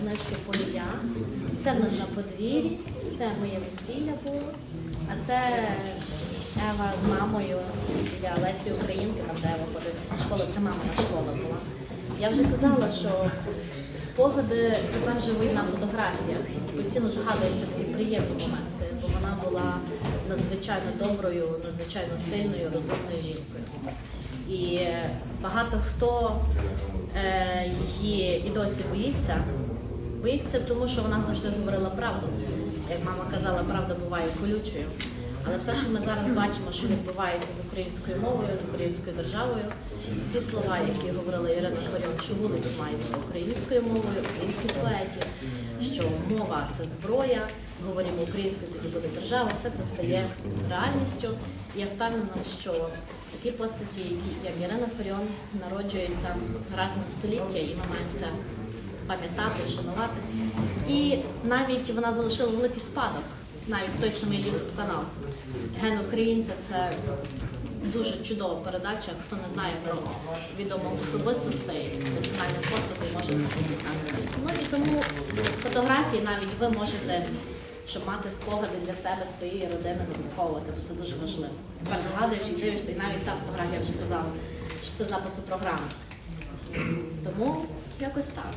книжки Полія. Це в нас на подвір'ї, це моє весілля було. А це Ева з мамою біля Лесі Українки, там де Ева ходить в школу, це мамина школа була. Я вже казала, що спогади тепер живуть на фотографіях. Постійно згадуються такі приємні моменти, бо вона була надзвичайно доброю, надзвичайно сильною, розумною жінкою. І багато хто е, її і досі боїться. Боїться, тому що вона завжди говорила правду. Як мама казала, правда буває колючою. Але все, що ми зараз бачимо, що відбувається з українською мовою, з українською державою, всі слова, які говорила Ірина Хварьон, що вулиці мають українською мовою, українських поетів, що мова це зброя, говоримо українською, тоді буде держава, все це стає реальністю. Я впевнена, що такі постаті, як Ірина Фаріон, народжуються раз на століття, і ми маємо це пам'ятати, шанувати. І навіть вона залишила великий спадок, навіть той самий youtube канал. Ген Українця це дуже чудова передача. Хто не знає про відомих особистостей, національних постатей, може подивитися. Ну і тому фотографії навіть ви можете. Щоб мати спогади для себе, своєї родини, виховувати, це дуже важливо. Тепер згадуєш і дивишся, і навіть ця фотографія вже сказала, що це запис у програмі. Тому якось так.